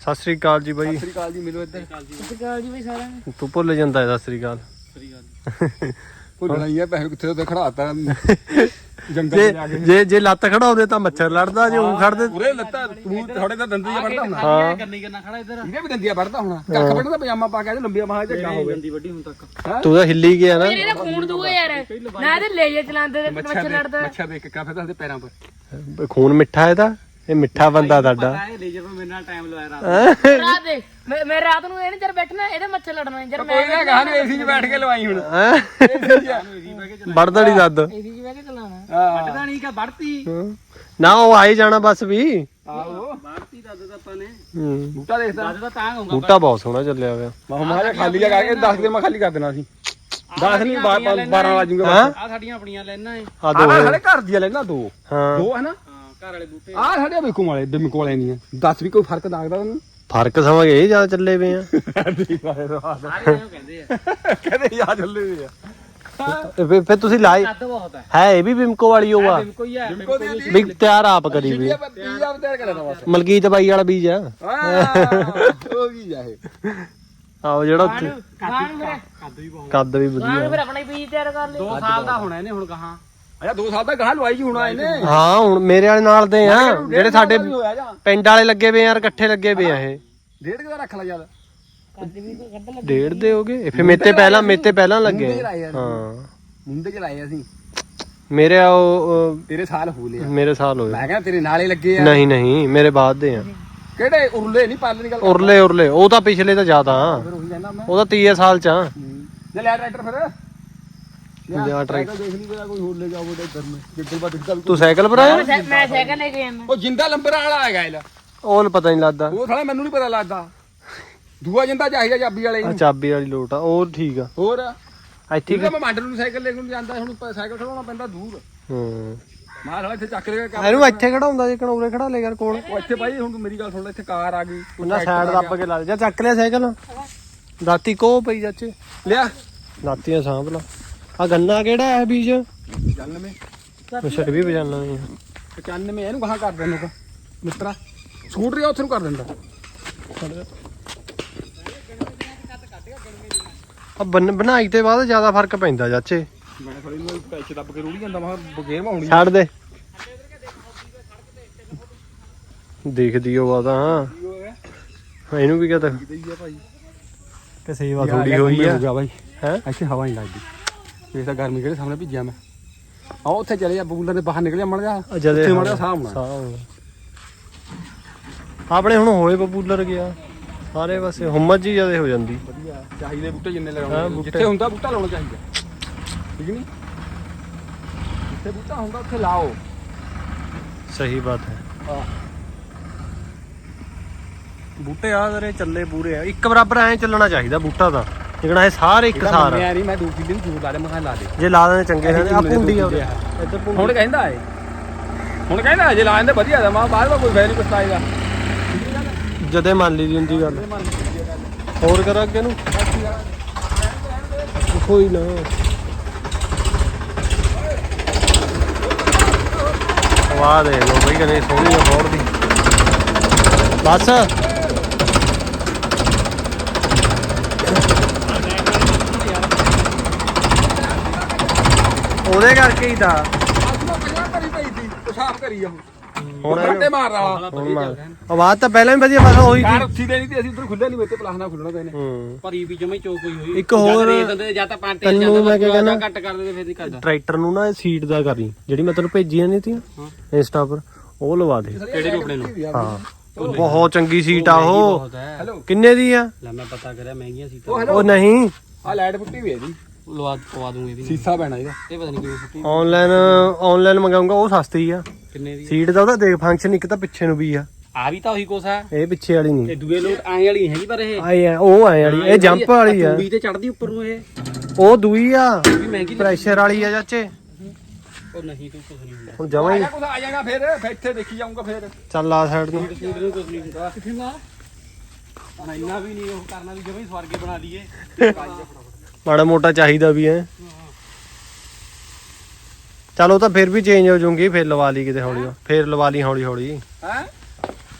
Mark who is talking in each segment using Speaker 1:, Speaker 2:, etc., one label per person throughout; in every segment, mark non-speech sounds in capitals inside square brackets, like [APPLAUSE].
Speaker 1: ਸਤਿ ਸ੍ਰੀ ਅਕਾਲ ਜੀ ਬਾਈ।
Speaker 2: ਸਤਿ ਸ੍ਰੀ ਅਕਾਲ ਜੀ ਮਿਲੋ ਇੱਧਰ।
Speaker 3: ਸਤਿਕਾਰ ਜੀ ਬਈ ਸਾਰਿਆਂ ਨੂੰ।
Speaker 1: ਤੂੰ ਭੁੱਲ ਜਾਂਦਾ ਹੈ ਸਤਿ ਸ੍ਰੀ ਅਕਾਲ।
Speaker 2: ਭੁੱਲਣਾ ਹੀ ਹੈ ਪੈਸੇ ਕਿੱਥੇ ਤੇ ਖੜਾਤਾ? ਜੰਗਲ
Speaker 1: ਜੇ
Speaker 2: ਚ ਜਾ ਕੇ
Speaker 1: ਜੇ ਜੇ ਲੱਤ ਖੜਾਉਂਦੇ ਤਾਂ ਮੱਛਰ ਲੜਦਾ ਜੇ ਉਹ ਖੜਦੇ
Speaker 2: ਪੂਰੇ ਲੱਤਾਂ ਤੂੰ ਥੋੜੇ ਤਾਂ ਦੰਦੀਆਂ ਵੜਦਾ ਹੋਣਾ
Speaker 1: ਹਾਂ।
Speaker 3: ਕੰਨੀ ਕੰਨਾ ਖੜਾ ਇੱਧਰ।
Speaker 2: ਇਹਨੇ ਵੀ ਦੰਦੀਆਂ ਵੜਦਾ ਹੋਣਾ। ਕੱਖ ਵੱਢਦਾ ਪਜਾਮਾ ਪਾ ਕੇ ਤੇ ਲੰਬੀਆਂ ਬਾਹਾਂ ਚ ਗਾ ਹੋਵੇ
Speaker 3: ਗੰਦੀ ਵੱਡੀ ਹੁਣ ਤੱਕ।
Speaker 1: ਤੂੰ ਤਾਂ ਹਿੱਲੀ ਗਿਆ ਨਾ।
Speaker 4: ਇਹਦਾ ਖੂਨ ਦੂਏ ਯਾਰ। ਨਾ ਤੇ ਲੇਜਰ ਚਲਾਉਂਦੇ ਤੇ
Speaker 2: ਮੱਛਰ
Speaker 4: ਮੱਛਰ
Speaker 2: ਦੇ
Speaker 4: ਲੜਦਾ।
Speaker 2: ਮੱਛਰ ਦੇ ਕਿੱਕਾ ਫਿਰਦਾ ਉਹਦੇ ਪੈਰਾਂ ਪਰ।
Speaker 1: ਖੂਨ ਮਿੱਠਾ ਇਹਦਾ। ਇਹ ਮਿੱਠਾ ਬੰਦਾ ਤੁਹਾਡਾ
Speaker 3: ਇਹ ਲੇਜਰ ਪਰ ਮੇਰੇ ਨਾਲ ਟਾਈਮ ਲਵਾਇਆ ਰਾਤ
Speaker 4: ਰਾਤ ਦੇ ਮੈਂ ਮੈਂ ਰਾਤ ਨੂੰ ਇਹਨੇ ਜਦ ਬੈਠਣਾ ਇਹਦੇ ਮੱਛਰ ਲੜਨਾ ਜਦ ਮੈਂ
Speaker 2: ਕੋਈ ਨਾ ਨੂੰ ਏਸੀ 'ਚ ਬੈਠ ਕੇ ਲਵਾਈ ਹੁਣ।
Speaker 1: ਵੜਦੜੀ ਦੱਦ
Speaker 4: ਇਹਦੀ ਜੀ ਬਹਿ ਕੇ ਚਲਾਉਣਾ।
Speaker 2: ਹਾਂ।
Speaker 3: ਪਤਾ ਨਹੀਂ ਕਿ ਵੜਤੀ।
Speaker 1: ਨਾ ਉਹ ਆਈ ਜਾਣਾ ਬਸ ਵੀ।
Speaker 2: ਆਹੋ।
Speaker 3: ਵੜਤੀ ਦੱਦ ਤਾਂ ਆਪਾਂ ਨੇ।
Speaker 1: ਹੂੰ।
Speaker 2: ਬੂਟਾ ਦੇਖਦਾ
Speaker 3: ਦੱਦ ਤਾਂ ਤਾਂ ਹੋਊਗਾ
Speaker 1: ਬੂਟਾ ਬਹੁਤ ਸੋਹਣਾ ਚੱਲਿਆ ਹੋਇਆ।
Speaker 2: ਮੈਂ ਮਹਾ ਖਾਲੀ ਜਗਾ ਕੇ 10 ਦਿਨ ਮੈਂ ਖਾਲੀ ਕਰ ਦੇਣਾ ਸੀ। 10 ਨਹੀਂ 12 ਵਾ ਜੂਗਾ
Speaker 1: ਹਾਂ?
Speaker 3: ਆ ਸਾਡੀਆਂ ਆਪਣੀਆਂ ਲੈਣਾ ਏ
Speaker 1: ਆ ਦੋ
Speaker 2: ਆਹ ਸਾਡੇ ਘਰ ਦੀਆਂ ਲੈਣਾ ਦੋ।
Speaker 1: ਹਾਂ।
Speaker 2: ਦੋ ਹੈ ਨਾ?
Speaker 3: ਹਾਂ ਘਰ ਵਾਲੇ ਬੂਟੇ
Speaker 2: ਆਹ ਸਾਡੇ ਬਿਕੂ ਵਾਲੇ ਬਿਮਕੂ ਵਾਲੇ ਨਹੀਂ ਦੱਸ ਵੀ ਕੋਈ ਫ਼ਰਕ ਲੱਗਦਾ ਤੈਨੂੰ?
Speaker 1: ਫ਼ਰਕ ਸਮਝ ਇਹ ਜ਼ਿਆਦਾ ਚੱਲੇ ਪਏ ਆ।
Speaker 3: ਸਾਰੇ ਕਹਿੰਦੇ ਆ।
Speaker 2: ਕਹਿੰਦੇ ਯਾ ਚੱਲੇ ਵੀ ਆ।
Speaker 1: ਤੇ ਫਿਰ ਫਿਰ ਤੁਸੀਂ
Speaker 3: ਬਹੁਤ ਹੈ
Speaker 1: ਹੈ ਇਹ ਵੀ ਬਿਮਕੋ ਵਾਲੀ ਉਹ ਆ।
Speaker 3: ਹੈ
Speaker 2: ਬਿਮਕੋ ਦੀ
Speaker 1: ਵੀ ਤਿਆਰ ਆਪ ਕਰੀ ਵੀ
Speaker 2: ਬੀਜ ਆਪ ਤਿਆਰ ਕਰਦਾ ਬਸ।
Speaker 1: ਮਲਕੀਤ ਬਾਈ ਵਾਲਾ ਬੀਜ ਆ।
Speaker 2: ਆਹ ਉਹ ਵੀ ਆ ਇਹ।
Speaker 1: ਆਓ ਜਿਹੜਾ ਉੱਥੇ
Speaker 3: ਕੱਦ ਵੀ ਬਹੁਤ
Speaker 1: ਕੱਦ ਵੀ ਵਧੀਆ।
Speaker 4: ਫਿਰ ਆਪਣਾ ਹੀ ਬੀਜ ਤਿਆਰ ਕਰ ਲਿਓ
Speaker 3: 2 ਸਾਲ ਦਾ ਹੋਣਾ ਇਹਨੇ ਹੁਣ ਕਹਾ।
Speaker 2: ਅੱਛਾ 2 ਸਾਲ ਦਾ ਗਾਹ ਲਵਾਈ ਜੀ ਹੁਣ ਆਏ ਨੇ।
Speaker 1: ਹਾਂ ਹੁਣ ਮੇਰੇ ਵਾਲੇ ਨਾਲ ਦੇ ਆ। ਜਿਹੜੇ ਸਾਡੇ ਪਿੰਡ ਵਾਲੇ ਲੱਗੇ ਪਏ ਯਾਰ ਇਕੱਠੇ ਲੱਗੇ ਪਏ ਆ ਇਹ।
Speaker 2: ਡੇਢ ਕਿਦਾ ਰੱਖ ਲਾ
Speaker 4: ਲੱਗ
Speaker 1: ਡੇਢ ਦੇ ਹੋਗੇ? ਫਿਰ ਮੇਤੇ ਪਹਿਲਾਂ ਮੇਤੇ ਪਹਿਲਾਂ ਲੱਗੇ ਹਾਂ।
Speaker 2: ਮੁੰਡੇ ਚ ਲਾਏ ਅਸੀਂ।
Speaker 1: ਮੇਰੇ ਆ ਉਹ
Speaker 2: ਤੇਰੇ ਸਾਲ ਹੋ ਲਿਆ
Speaker 1: ਮੇਰੇ ਸਾਲ ਹੋਏ
Speaker 2: ਮੈਂ ਕਹਿੰਦਾ ਤੇਰੇ ਨਾਲੇ ਲੱਗੇ ਆ।
Speaker 1: ਨਹੀਂ ਨਹੀਂ ਮੇਰੇ ਬਾਅਦ ਦੇ ਆ।
Speaker 2: ਕਿਹੜੇ? ਉਰਲੇ ਨਹੀਂ ਪਾਲਣ ਦੀ ਗੱਲ
Speaker 1: ਉਰਲੇ ਉਰਲੇ। ਉਹ ਤਾਂ ਪਿਛਲੇ ਤਾਂ ਜ਼ਿਆਦਾ
Speaker 2: ਉਹੀ
Speaker 1: ਤਾਂ 30 ਸਾਲ ਚ ਆ।
Speaker 2: ਲੈ ਟਰੈਕਟਰ ਫਿਰ।
Speaker 1: ਲਿਆ
Speaker 2: ਟਰੈਕਟਰ ਦੇਖ ਲਈ ਮੇਰਾ ਕੋਈ ਹੋਰ ਲੈ ਜਾਓ ਉਹਦੇ ਇੱਧਰ ਮੈਂ। ਜਿੱਦਲ ਬਾ ਦਿਖਦਾ ਵੀ
Speaker 1: ਤੂੰ ਸਾਈਕਲ ਪਰ ਆਇਆ
Speaker 4: ਮੈਂ ਸਾਈਕਲ ਲੈ ਕੇ ਜਾਂਦਾ
Speaker 2: ਉਹ ਜਿੰਦਾ ਲੰਬਰ ਵਾਲਾ ਹੈਗਾ ਇਹ
Speaker 1: ਉਹ ਨੀ ਪਤਾ ਨਹੀਂ ਲੱਗਦਾ।
Speaker 2: ਉਹ ਥੋੜਾ ਮੈਨੂੰ ਨਹੀਂ ਪਤਾ ਲੱਗਦਾ। ਦੂਆ ਜਿੰਦਾ ਚਾਹੀਦਾ ਚਾਬੀ ਵਾਲੇ
Speaker 1: ਆ
Speaker 2: ਨੂੰ।
Speaker 1: ਚਾਬੀ ਵਾਲੀ ਲੋਟ ਆ ਉਹ ਠੀਕ ਆ।
Speaker 2: ਹੋਰ?
Speaker 1: ਇੱਥੇ
Speaker 2: ਹੈ ਮੈਂ ਮੰਡਲ ਨੂੰ ਸਾਈਕਲ ਲੈ ਕੇ ਨੂੰ ਜਾਂਦਾ ਹੁਣ ਸਾਈਕਲ ਖੜਾਉਣਾ ਪੈਂਦਾ ਦੂਰ।
Speaker 1: ਹੂੰ।
Speaker 2: ਮਾਰ ਹਲਾ ਇੱਥੇ ਚੱਕ ਲੈ ਕੇ
Speaker 1: ਇਹਨੂੰ ਇੱਥੇ ਖੜਾਉਂਦਾ ਜੇ ਕਣੂਰੇ ਖੜਾ ਲੈ ਯਾਰ ਕੋਲ।
Speaker 2: ਉਹ ਇੱਥੇ ਭਾਈ ਹੁਣ ਤੂੰ ਮੇਰੀ ਗੱਲ ਸੁਣ ਲੈ ਇੱਥੇ ਕਾਰ ਆ ਗਈ।
Speaker 1: ਉਹਨਾਂ ਸਾਈਡ ਦੱਬ ਕੇ ਲਾ। ਜਾ ਚੱਕ ਲਿਆ ਸਾਈਕਲ। ਦਾਤੀ ਕੋ ਪਈ ਚਾਚੇ
Speaker 2: ਲਿਆ।
Speaker 1: ਦਾਤੀਆਂ ਸਾਂਭ ਲਾ। ਆ ਗੰਨਾ ਕਿਹੜਾ ਹੈ ਬੀਜ?
Speaker 2: 95
Speaker 1: ਅੱਛਾ ਇਹ ਵੀ ਬਜਾਨਾ ਨਹੀਂ
Speaker 2: 95 ਇਹਨੂੰ ਕਹਾਂ ਕਰ ਦੇਣ ਨੂੰ ਮਿੱਤਰਾ ਛੂਟ ਰਿਹਾ ਉੱਥੇ ਨੂੰ ਕਰ ਦਿੰਦਾ।
Speaker 1: ਆ ਬਨ- ਬਣਾਈ ਤੇ ਬਾਅਦ ਜ਼ਿਆਦਾ ਫ਼ਰਕ ਪੈਂਦਾ ਚਾਚੇ।
Speaker 2: ਮੈਂ ਥੋੜੀ ਨੂੰ ਪੈਸੇ ਦੱਬ ਕੇ ਰੂੜੀ ਜਾਂਦਾ ਮੈਂ ਬਗੇਰ ਮਾਉਣੀ
Speaker 1: ਛੱਡ ਦੇ। ਦੇਖਦੀ ਉਹ ਆ ਤਾਂ ਹਾਂ ਇਹਨੂੰ ਵੀ ਕਹਤਾ।
Speaker 2: ਭਾਈ।
Speaker 1: ਕਿ ਸੇਵਾ ਥੋੜੀ ਹੋਈ ਆ।
Speaker 2: ਹੋ
Speaker 1: ਹੈ
Speaker 2: ਇੱਥੇ ਹਵਾ ਨਹੀਂ ਲੱਗਦੀ। ਇਹ ਤਾਂ ਗਰਮੀ ਕਿਹੜੇ ਸਾਹਮਣੇ ਭਿੱਜਿਆ ਮੈਂ। ਆ ਉੱਥੇ ਚਲੇ ਜਾ ਬੂਲਰ ਦੇ ਬਾਹਰ ਨਿਕਲ ਜਾ ਮੜ ਜਾ ਉੱਥੇ ਮਾੜਾ ਸਾਹ ਆਉਣਾ।
Speaker 1: ਆਉਣਾ। ਆਪਣੇ ਹੁਣ ਹੋਏ ਪਪੂਲਰ ਗਿਆ। ਸਾਰੇ ਪਾਸੇ ਹੁਮਤ ਜੀ ਜਦੇ ਹੋ ਜਾਂਦੀ।
Speaker 2: ਵਧੀਆ ਚਾਹੀਦੇ ਬੂਟੇ ਜਿੰਨੇ ਲਗਾਉਣੇ। ਜਿੱਥੇ ਹੁੰਦਾ ਬੂਟਾ ਲਾਉਣਾ ਚਾਹੀਦਾ। ਠੀਕ ਨਹੀਂ ਜਿੱਥੇ ਬੂਟਾ ਹੁੰਦਾ ਉੱਥੇ ਲਾਓ।
Speaker 1: ਸਹੀ ਬਾਤ ਹੈ। ਬੂਟੇ ਆ ਚੱਲੇ ਪੂਰੇ ਆ ਇੱਕ ਬਰਾਬਰ ਐ ਚੱਲਣਾ ਚਾਹੀਦਾ ਬੂਟਾ ਤਾਂ। ਜਿਕਣਾ ਇਹ ਸਾਰੇ ਇੱਕ ਸਾਰ ਆ।
Speaker 2: ਮੈਂ ਨਹੀਂ ਮੈਂ ਕਿੱਲੇ ਨੂੰ ਜ਼ਰੂਰ ਲਾ ਦੇ ਮੈਂ ਕਿਹਾ ਲਾ ਦੇ।
Speaker 1: ਜੇ ਲਾ ਦੇਣੇ ਚੰਗੇ ਨੇ ਆ ਪੁੰਡੀ ਆ। ਇੱਧਰ
Speaker 2: ਹੁਣ ਕਹਿੰਦਾ ਏ। ਹੁਣ ਕਹਿੰਦਾ ਜੇ ਲਾ ਦਿੰਦੇ ਵਧੀਆ ਦਾ ਮੈਂ ਬਾਅਦ ਵਿੱਚ ਕੋਈ ਨਹੀਂ ਪਛਤਾਏਗਾ
Speaker 1: ਜਦੇ ਮੰਨ ਲਈ ਦੀ ਹੁੰਦੀ ਗੱਲ। ਹੋਰ ਕਰਾਂ ਅੱਗੇ ਨੂੰ? ਕੋਈ ਨਾ। ਵਾਹ ਦੇ ਲੋ ਬਈ ਕਨੇ ਸੋਹਣੀ ਆ ਹੋਰ ਦੀ। ਬਸ। ਉਹਦੇ ਕਰਕੇ ਹੀ ਤਾਂ।
Speaker 2: ਅੱਜ ਮੈਂ ਪਹਿਲਾਂ ਕਰੀ ਪਈ ਸੀ ਉਹ ਸਾਫ਼ ਕਰੀ ਆ ਹੁਣ
Speaker 1: ਹੁਣ
Speaker 2: ਹੁਣ ਘੱਟੇ ਮਾਰ ਰਹਾ
Speaker 1: ਹੁਣ ਮਾਰ ਆਵਾਜ਼ ਤਾਂ ਪਹਿਲਾਂ ਹੀ ਵਧੀਆ ਬਸ ਉਹੀ ਸੀ।
Speaker 2: ਉੱਥੀ ਦੇਣੀ ਤੇ ਅਸੀਂ ਉਧਰ ਖੁੱਲਿਆ ਨਹੀਂ ਮੇਤੇ ਪਲਾਸ ਨਾਲ ਖੁੱਲਣਾ ਪੈਨੇ
Speaker 1: ਹੂੰ।
Speaker 3: ਭਰੀ ਵੀ ਜਮੇ ਚੋਕ ਹੋਈ ਹੋਈ।
Speaker 1: ਇੱਕ ਹੋਰ
Speaker 3: ਜਾਂ ਤਾਂ ਪੰਟੇ
Speaker 1: ਤੈਨੂੰ ਮੈਂ
Speaker 3: ਘੱਟ ਕਰ ਦਿੰਦੇ ਫਿਰ ਨਹੀਂ ਕਰਦਾ।
Speaker 1: ਟਰੈਕਟਰ ਨੂੰ ਨਾ ਸੀਟ ਦਾ ਕਰੀ ਜਿਹੜੀ ਮੈਂ ਤੈਨੂੰ ਭੇਜੀਆਂ ਨਹੀਂ ਤੀ ਇੰਸਟਾ ਪਰ ਉਹ ਲਵਾ ਦੇ।
Speaker 3: ਕਿਹੜੇ ਰੁਪਏ ਨੂੰ
Speaker 1: ਹਾਂ। ਬਹੁਤ ਚੰਗੀ ਸੀਟ ਆ ਉਹ।
Speaker 3: ਹੈ।
Speaker 2: ਹੈਲੋ
Speaker 1: ਕਿੰਨੇ ਦੀ ਆ?
Speaker 3: ਲੈ ਮੈਂ ਪਤਾ ਕਰਿਆ ਮਹਿੰਗੀਆਂ ਸੀ
Speaker 2: ਉਹ
Speaker 1: ਉਹ
Speaker 2: ਹੈਲੋ
Speaker 1: ਨਹੀਂ।
Speaker 2: ਆ ਲਾਈਟ ਪੁੱਟੀ ਵੀ ਹੈ ਜੀ
Speaker 3: ਲਵਾ ਪਵਾ ਦੂੰਗੇ ਇਹਦੀ।
Speaker 2: ਸੀਸਾ ਪੈਣਾ ਇਹਦਾ।
Speaker 3: ਇਹ ਪਤਾ ਨਹੀਂ ਕਿਵੇਂ ਫੁੱਟੀ
Speaker 1: ਆਨਲਾਈਨ ਆਨਲਾਈਨ ਮੰਗਾਉਂਗਾ ਉਹ ਸਸਤੀ ਆ।
Speaker 3: ਕਿੰਨੇ ਦੀ?
Speaker 1: ਸੀਟ ਦਾ ਉਹਦਾ ਦੇਖ ਫੰਕਸ਼ਨ ਇੱਕ ਤਾਂ ਪਿੱਛੇ ਨੂੰ ਵੀ ਆ।
Speaker 3: ਆ ਵੀ ਤਾਂ ਉਹੀ ਕੋਸ ਹੈ
Speaker 1: ਇਹ ਪਿੱਛੇ ਵਾਲੀ ਨਹੀਂ।
Speaker 3: ਇਹ ਦੂਏ ਲੋਟ ਆਏ ਵਾਲੀ ਹੈਗੀ ਪਰ ਇਹ।
Speaker 1: ਆਏ ਆ ਉਹ ਆਏ ਵਾਲੀ ਇਹ ਜੰਪ ਵਾਲੀ ਆ।
Speaker 3: ਤੂੜੀ ਤੇ ਚੜਦੀ ਉੱਪਰ ਨੂੰ ਇਹ।
Speaker 1: ਉਹ ਦੂਈ ਆ।
Speaker 3: ਵੀ ਮਹਿੰਗੀ
Speaker 1: ਪ੍ਰੈਸ਼ਰ ਵਾਲੀ ਆ ਚਾਚੇ।
Speaker 3: ਉਹ ਨਹੀਂ ਤੂੰ ਕੁਝ ਨਹੀਂ ਹੁੰਦਾ।
Speaker 1: ਹੁਣ ਜਮਾ ਹੀ
Speaker 2: ਆ ਜਾਏਗਾ ਫਿਰ ਫਿਰ ਇੱਥੇ ਦੇਖੀ ਜਾਊਂਗਾ ਫਿਰ।
Speaker 1: ਚੱਲ ਆ ਸਾਈਡ ਨੂੰ।
Speaker 3: ਸੂਟ ਨੂੰ ਕੁਝ ਨਹੀਂ ਹੁੰਦਾ। ਕਿੱਥੇ ਨਾ ਹੁਣ ਇੰਨਾ ਵੀ ਨਹੀਂ ਉਹ ਕਰਨਾ ਵੀ ਜਮੇ ਸਵਰਗੇ ਬਣਾ ਲਈਏ। [LAUGHS]
Speaker 1: ਮਾੜਾ ਮੋਟਾ ਚਾਹੀਦਾ ਵੀ ਹੈ। ਚਲੋ ਤਾਂ ਫਿਰ ਵੀ ਚੇਂਜ ਹੋ ਜਾਊਗੀ ਫਿਰ ਲਵਾ ਲਈ ਕਿਤੇ ਹੌਲੀ ਫਿਰ ਲਵਾ ਲਈ ਹੌਲੀ ਹੌਲੀ।
Speaker 2: ਹੈ?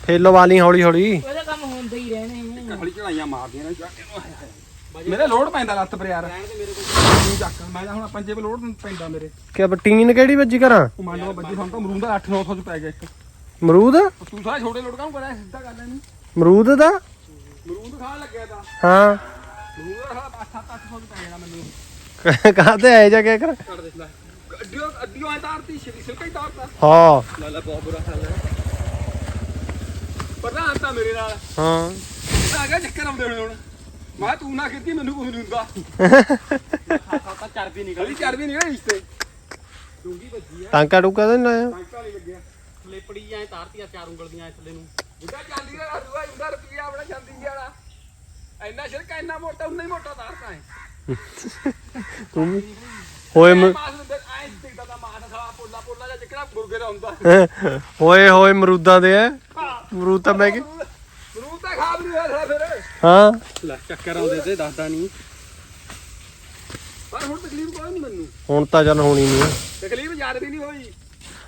Speaker 1: ਫਿਰ ਲਵਾ ਲਈ ਹੌਲੀ ਹੌਲੀ।
Speaker 4: ਉਹਦਾ ਕੰਮ ਹੁੰਦਾ ਹੀ ਰਹਿਣੇ
Speaker 2: ਕਖਲੀ ਚੜਾਈਆਂ ਮਾਰਦੀਆਂ ਨੇ ਚੱਕ ਇਹਨੂੰ। ਮੇਰੇ ਲੋਡ ਪੈਂਦਾ ਲੱਤ ਪਰ ਯਾਰ। ਤੂੰ ਚੱਕ ਮੈਂ ਤਾਂ ਹੁਣ ਪੰਜੇ ਪੇ ਲੋਡ ਪੈਂਦਾ ਮੇਰੇ।
Speaker 1: ਕਿ ਟੀਨ ਕਿਹੜੀ ਵੱਜੀ ਕਰਾਂ?
Speaker 2: ਉਹ ਮੰਨ ਲਓ ਬੱਜੀ ਸਾਨੂੰ ਤਾਂ ਮਰੂੰਦਾ 8-900 ਚ ਪੈ ਗਿਆ ਇੱਕ।
Speaker 1: ਮਰੂਦ
Speaker 2: ਉਹ ਤੂੰ ਸਾਰਾ ਛੋਟੇ ਲੋਡ ਕਾਹਨੂੰ ਕਰਿਆ ਸਿੱਧਾ ਕਰ ਲੈਣੀ
Speaker 1: ਮਰੂਦ ਦਾ?
Speaker 2: ਮਰੂੰਦ ਖਾਣ ਲੱਗਿਆ ਤਾਂ।
Speaker 1: ਹਾਂ।
Speaker 2: ਮਰੂੰਦ ਦਾ ਸਾਲਾ 8-800 ਚ ਪੈ ਜਾਣਾ ਮੈਨੂੰ
Speaker 1: ਕਾਹਤੇ ਆਏ ਜਾ ਕੇ ਕਰ?
Speaker 2: ਕੱਢ ਦੇ ਲੈ। ਅੱਡੀਓ ਅੱਡੀਓ ਐ ਤਾਰਤੀ ਛਿਲੀ ਸਿਲਕਾ ਹੀ ਤਾਰਤਾ।
Speaker 1: ਹਾਂ।
Speaker 2: ਲੈ ਲੈ ਬਹੁਤ ਬੁਰਾ ਹਾਲ ਹੈ। ਪ੍ਰਧਾਨ ਤਾਂ ਮੇਰੇ ਨਾਲ।
Speaker 1: ਹਾਂ।
Speaker 2: ਆ ਗਿਆ ਚੱਕਰ ਆਉਂਦੇ ਹੋਣੇ ਹੁਣ। ਮੈਂ ਕਿਹਾ ਤੂੰ ਨਾ ਕੀਤੀ ਮੈਨੂੰ ਕੁਝ ਨਹੀਂ ਹੁੰਦਾ।
Speaker 3: ਖਾਸਾ ਤਾਂ ਚਰਬੀ ਨਿਕਲ
Speaker 2: ਕਦੀ ਚਰਬੀ ਨਹੀਂ ਗਈ ਇਸ ਤੇ
Speaker 3: ਡੂੰਗੀ ਵੱਜੀ ਆ।
Speaker 1: ਟਾਂਕਾ ਟੂਕਾ ਤਾਂ ਨੀ ਲਾਇਆ?
Speaker 2: ਟਾਂਕਾ ਨਹੀਂ ਲੱਗਿਆ।
Speaker 3: ਸਲੇਪੜੀ ਐ ਤਾਰਤੀਆਂ ਚਾਰ ਉਂਗਲ ਦੀਆਂ ਇਸ ਥੱਲੇ ਨੂੰ।
Speaker 2: ਜਿੱਦਾਂ ਚਾਂਦੀ ਦਾ ਦੂਆ ਇੰਦਾ ਰੁਪਿਆ ਆਪਣਾ ਚਾਂਦੀ ਵਾਲਾ। ਇੰਨਾ ਸ਼ਿਰਕਾ ਇੰਨਾ ਮੋਟਾ ਉਨਾ ਹੀ ਮੋਟਾ ਤਾਰਤਾ ਹੈ
Speaker 1: ਤੂੰ ਹੋਏ ਮ-
Speaker 2: ਮਾਸ ਨੂੰ ਦੇਖ ਐਂ ਦਿਖਦਾ ਤਾਂ ਮਾਸ ਖਾ ਪੋਲਾ ਪੋਲਾ ਜਿਹਾ ਜਿਕੜਾ ਮੁਰਗੇ ਦਾ ਹੁੰਦਾ
Speaker 1: ਹੋਏ ਹੋਏ ਮਰੂਦਾਂ ਦੇ ਐ। ਮਰੂਦ ਤਾਂ ਮੈਂ ਕਿ
Speaker 2: ਮਰੂਦ ਤਾਂ ਖਾ ਵੀ ਨਹੀਂ ਹੋਇਆ ਸਾਲਾ ਫਿਰ।
Speaker 1: ਹਾਂ।
Speaker 3: ਲੈ ਚੱਕਰ ਆਉਂਦੇ ਤੇ ਦੱਸਦਾ ਨਹੀਂ।
Speaker 2: ਪਰ ਹੁਣ ਤਕਲੀਫ ਕੋਈ ਨਹੀਂ ਮੈਨੂੰ।
Speaker 1: ਹੁਣ ਤਾਂ ਚੱਲ ਹੋਣੀ ਨਹੀਂ
Speaker 2: ਤਕਲੀਫ ਯਾਦ ਵੀ ਨਹੀਂ ਹੋਈ।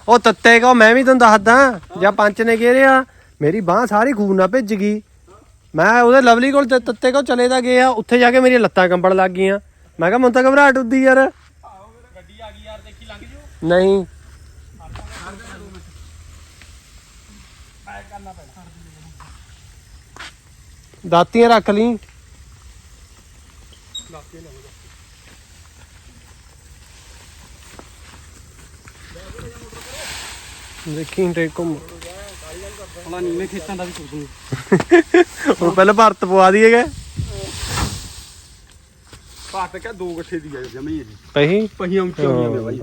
Speaker 1: ਉਹ ਤੱਤੇ ਕੋ ਮੈਂ ਵੀ ਤੈਨੂੰ ਦੱਸਦਾ ਜਾਂ ਪੰਚ ਨੇ ਘੇਰਿਆ ਮੇਰੀ ਬਾਹ ਸਾਰੀ ਖੂਨ ਨਾਲ ਭਿੱਜ ਗਈ। ਮੈਂ ਉਹਦੇ ਲਵਲੀ ਕੋਲ ਤੇ ਤੱਤੇ ਕੋ ਚਲੇ ਤਾਂ ਗਿਆ ਉੱਥੇ ਜਾ ਕੇ ਮੇਰੀਆਂ ਲੱਤਾਂ ਕੰਬਣ ਲੱਗ ਗਈਆਂ। ਮੈਂ ਕਿਹਾ ਮੈਨੂੰ ਤਾਂ ਘਬਰਾਹਟ ਉੱਦੀ ਯਾਰ।
Speaker 3: ਗੱਡੀ ਆ ਗਈ ਯਾਰ ਦੇਖੀ ਲੰਘ ਜੂ
Speaker 1: ਨਹੀਂ। ਦਾਤੀਆਂ ਰੱਖ ਲਈ। ਦੇਖੀ ਟ੍ਰੇਕ ਘੁੰਮ।
Speaker 3: ਹਲਾ ਨੀਵੇਂ ਖੇਤਾਂ ਦਾ ਵੀ ਕੁਝ ਨਹੀਂ
Speaker 1: ਹੁਣ ਪਹਿਲਾਂ ਭਾਰਤ ਪਵਾ ਦਈਏਗਾ
Speaker 2: ਭਾਰਤ ਕਾ ਦੋ ਗੱਠੇ ਦੀ ਹੈ ਜਮੀ ਜੀ
Speaker 1: ਪਹੀ?
Speaker 2: ਪਹੀਆਂ ਉੱਚੀਆਂ ਹੋਈਆਂ ਨੇ ਬਾਈ।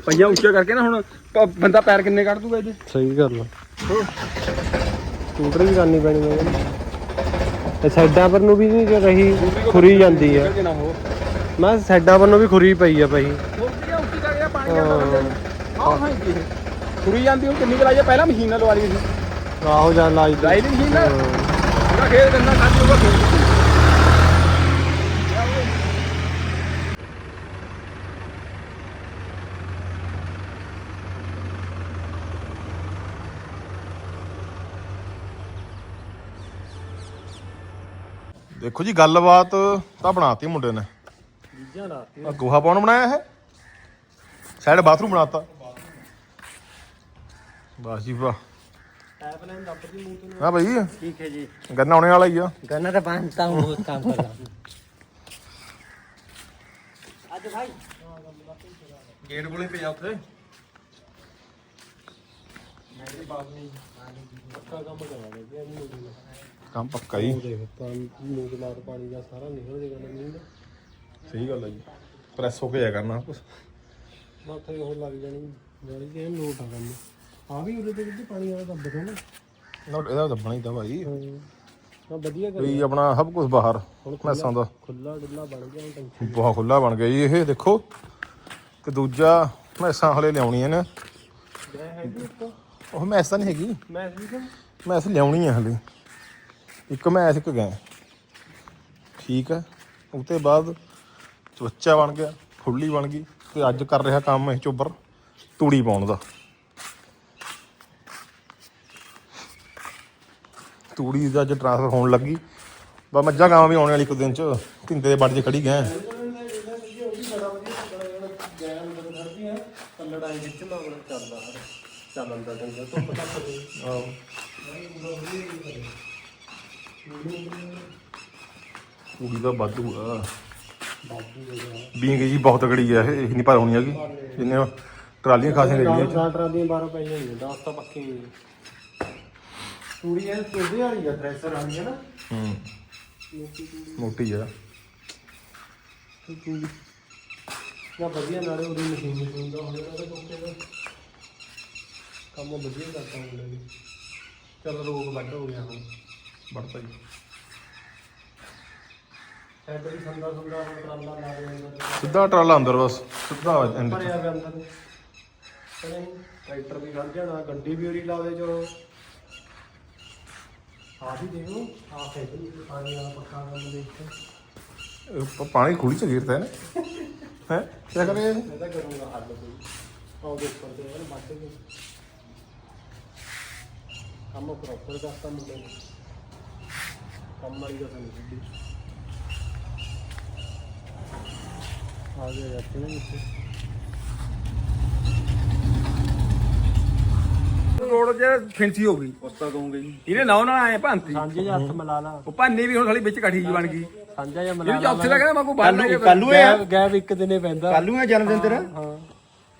Speaker 2: ਪਹੀਆਂ। ਉੱਚੀਆਂ ਕਰਕੇ ਨਾ ਹੁਣ ਪ- ਬੰਦਾ ਪੈਰ ਕਿੰਨੇ ਕੱਢ ਦੂਗਾ ਇਹਦੇ?
Speaker 1: ਸਹੀ ਗੱਲ ਆ। ਸਕੂਟਰ ਵੀ ਕਰਨੀ ਪੈਣੀ ਹੈ ਤੇ ਸਾਈਡਾਂ ਪਰ ਨੂੰ ਵੀ ਨਹੀਂ ਰਹੀ ਖੁਰੀ ਜਾਂਦੀ ਆ।
Speaker 2: ਜੇ ਨਾ ਹੋ
Speaker 1: ਮੈਂ ਸਾਈਡਾਂ ਪਰ ਨੂੰ ਵੀ ਖੁਰੀ ਪਈ ਆ ਪਈ
Speaker 2: ਉੱਚੀ ਉੱਚੀ ਜਾ ਕੇ ਪਾਣੀ ਜਾਂਦਾ ਬੰਦੇ ਨੂੰ। ਹਾਂ ਹਾਂ ਜੀ ਖੁਰੀ ਜਾਂਦੀ ਉਹ ਕਿੰਨੀ ਕਲਾਈ ਪਹਿਲਾਂ ਮਸ਼ੀਨ ਲਵਾ ਲਈ ਸੀ।
Speaker 1: ਆਹੋ ਜਾਂ ਲਾਜ
Speaker 2: ਲਾਈ ਦੀ ਮਸ਼ੀਨ ਨਾਲ ਉਹਦਾ ਖੇਤ ਗੰਨਾ ਖਾਦੀ ਹੋਗਾ ਖੇਤ
Speaker 5: ਦੇਖੋ ਜੀ ਗੱਲਬਾਤ ਤਾਂ ਬਣਾਤੀ ਮੁੰਡੇ ਨੇ। ਆ ਗੋਹਾ ਪਾਉਣ ਬਣਾਇਆ ਹੈ ਸਾਈਡ ਬਾਥਰੂਮ ਬਣਾਤਾ। ਬਸ ਜੀ ਵਾਹ। ਹਾਂ ਭਾਈ
Speaker 3: ਠੀਕ ਹੈ ਜੀ
Speaker 5: ਗੰਨਾ ਆਉਣੇ ਵਾਲਾ ਹੀ ਆ
Speaker 3: गन्ना तो बांधता हूँ बहुत काम कर रहा हूँ आज भाई
Speaker 5: ਗੇਟ ਕੋਲੇ ਪਿਆ ਉੱਥੇ ਕੰਮ ਪੱਕਾ ਹੀ
Speaker 1: ਮੂੰਹ ਦੇ ਨਾਲ ਪਾਣੀ ਦਾ ਸਾਰਾ ਨਿਕਲ ਜੇਗਾ ਮੀਂਹ ਦਾ
Speaker 5: ਸਹੀ ਗੱਲ ਹੈ ਜੀ ਪ੍ਰੈਸ ਹੋ ਕੇ ਜਾਇਆ ਕਰਨਾ ਕੁਛ
Speaker 1: ਮਾਥੇ ਉਹ ਲੱਗ ਜਾਣੀ ਜਾਨੀ ਕਿ ਇਹ ਲੋਟ ਆ ਕੰਮ ਆ ਵੀ ਉਹਦੇ ਤੇ ਵਿੱਚ ਪਾਣੀ ਵਾਲਾ ਦੱਬ ਦੋ ਨਾ
Speaker 5: ਨਾ ਇਹਦਾ ਦੱਬਣਾ ਹੀ ਤਾਂ ਭਾਈ।
Speaker 1: ਹਾਂ। ਵਧੀਆ ਕਰ
Speaker 5: ਵੀ ਆਪਣਾ ਸਭ ਕੁਝ ਬਾਹਰ ਮੈਸਾਂ ਦਾ।
Speaker 1: ਖੁੱਲਾ ਡੁੱਲਾ ਬਣ ਗਿਆ ਹੁਣ ਟੈਂਸ਼ਨ
Speaker 5: ਬਹੁਤ ਖੁੱਲਾ ਬਣ ਗਿਆ ਜੀ ਇਹ ਦੇਖੋ। ਤੇ ਦੂਜਾ ਮੈਸਾਂ ਹਲੇ ਲਿਆਉਣੀਆਂ ਨੇ। ਉਹ ਮੈਸ ਤਾਂ ਨਹੀਂ ਹੈਗੀ।
Speaker 1: ਮੈਂ ਵੀ
Speaker 5: ਮੈਸ ਲਿਆਉਣੀ ਆ ਹਲੇ। ਇੱਕ ਮੈਸ ਇੱਕ ਗੈਂ। ਠੀਕ ਹੈ। ਉਹ ਤੋਂ ਬਾਅਦ ਬੱਚਾ ਬਣ ਗਿਆ ਖੁੱਲੀ ਬਣ ਗਈ। ਤੇ ਅੱਜ ਕਰ ਰਿਹਾ ਕੰਮ ਇਹ ਚੋਬਰ ਤੂੜੀ ਪਾਉਣ ਦਾ। ਤੂੜੀ ਦਾ ਅੱਜ ਟ੍ਰਾਂਸਫਰ ਹੋਣ ਲੱਗੀ। ਬਾ ਮੱਝਾਂ ਗਾਵਾਂ ਵੀ ਆਉਣ ਵਾਲੀ ਇੱਕ ਦਿਨ ਚ ਕਿੰਦੇ ਦੇ ਵੱਡ 'ਚ ਖੜੀ ਗਏ।
Speaker 1: ਲੜਾਈ ਵਿੱਚ ਮਾਮਲਾ ਚੱਲਦਾ ਹਰ ਚੱਲਣ ਦਾ ਡੰਗਾ ਤੋਂ ਪਤਾ
Speaker 5: ਆਹੋ। ਤੂੜੀ ਦਾ ਵਾਧੂ ਆ। ਬੀਂਗ ਜੀ ਬਹੁਤ ਤਗੜੀ ਆ ਇਹ ਨਹੀਂ ਪਰ ਹੋਣੀ ਹੈਗੀ। ਜਿੰਨੇ ਟਰਾਲੀਆਂ ਖਾਸੀਆਂ ਲੱਗੀਆਂ
Speaker 1: ਚਾਰ ਟਰਾਂ 12 ਪਈਆਂ ਨੇ 10 ਤਾਂ ਪੱਕੀ ਤੂੜੀ ਇਹ ਤੋਦੇ ਵਾਲੀ ਆ ਥ੍ਰੈਸ਼ਰ ਵਾਲੀ ਹੈ ਨਾ।
Speaker 5: ਹੂੰ। ਮੋਟੀ ਆ।
Speaker 1: ਤੂੜੀ ਨਾ ਵਧੀਆ ਨਾਲੇ ਉਹਦੀ ਮਸ਼ੀਨ ਮਸ਼ੀਨ ਦਾ ਹੋਇਆ ਉਹਦੇ ਕੋਕੇ ਦਾ ਕੰਮ ਵਧੀਆ ਕਰਤਾ ਮੁੰਡੇ ਨੇ ਚੱਲ ਰੋਗ ਵੱਢ ਹੋ ਗਿਆ ਹੁਣ।
Speaker 5: ਵੜਤਾ ਜੀ।
Speaker 1: ਹੀ ਸੰਦਾ ਸੰਦਾ ਹੁਣ ਟਰਾਲਾ ਲਾ ਅੰਦਰ
Speaker 5: ਸਿੱਧਾ ਟਰਾਲਾ ਅੰਦਰ ਬਸ ਸਿੱਧਾ ਐਂਡ ਚ
Speaker 1: ਭਰਿਆ ਪਿਆ ਅੰਦਰ। ਚਲੇ ਟਰੈਕਟਰ ਵੀ ਖੜ ਜਾਣਾ ਗੱਡੀ ਵੀ ਉਰੀ ਲਾਵੇ ਜੋ ਆ ਵੀ ਦੇਖੋ ਆ ਫੇਰ ਪਾਣੀ ਵਾਲਾ ਪੱਕਾ ਕੰਮ
Speaker 5: ਹੈ ਹੈ? ਕੀ ਕਰ ਰਹੇ
Speaker 1: ਮੈਂ ਤਾਂ ਕਰੂੰਗਾ ਹੱਲ ਕੋਈ। ਆਉ ਦੇ ਉੱਪਰ ਤੇ ਯਾਰ ਬੱਟ ਕੰਮ ਪ੍ਰੋਪਰ ਕਰਤਾ ਮੁੰਡੇ ਨੇ। ਕੰਮ ਵਾਲੀ ਦਾ ਸਾਨੂੰ ਗੱਡੀ ਆ ਗਿਆ ਜਾਂਦੇ ਨੇ ਇੱਥੇ।
Speaker 2: ਰੋਡ ਜੇ ਫਿੰਸੀ ਹੋ ਗਈ। ਉਸਤਾ ਕਹੂੰਗੇ ਜੀ। ਇਹਨੇ ਨਾਉ ਨਾਲ ਆਏ ਭਾਂਤੀ।
Speaker 1: ਸਾਂਝੇ ਜਿਹਾ ਹੱਥ ਮਿਲਾ ਲਾ।
Speaker 2: ਉਹ ਭਾਨੇ ਵੀ ਹੁਣ ਸਾਲੀ ਵਿੱਚ ਕਾਠੀ ਜੀ ਬਣ ਗਈ।
Speaker 1: ਸਾਂਝਾ ਜਿਹਾ ਮਿਲਾ
Speaker 2: ਇਹ
Speaker 1: ਲਾ
Speaker 2: ਚੌਥੇ ਦਾ ਕਹਿੰਦਾ ਮੈਂ ਕੋਈ ਬਾਹਰ ਲੈ ਕੇ
Speaker 3: ਕੱਲੂ ਹੈ
Speaker 1: ਗੈਪ ਗੈਪ ਇੱਕ ਦਿਨੇ ਪੈਂਦਾ।
Speaker 3: ਕੱਲੂ ਹੈ ਜਨਮ ਦਿਨ ਤੇਰਾ?
Speaker 1: ਹਾਂ।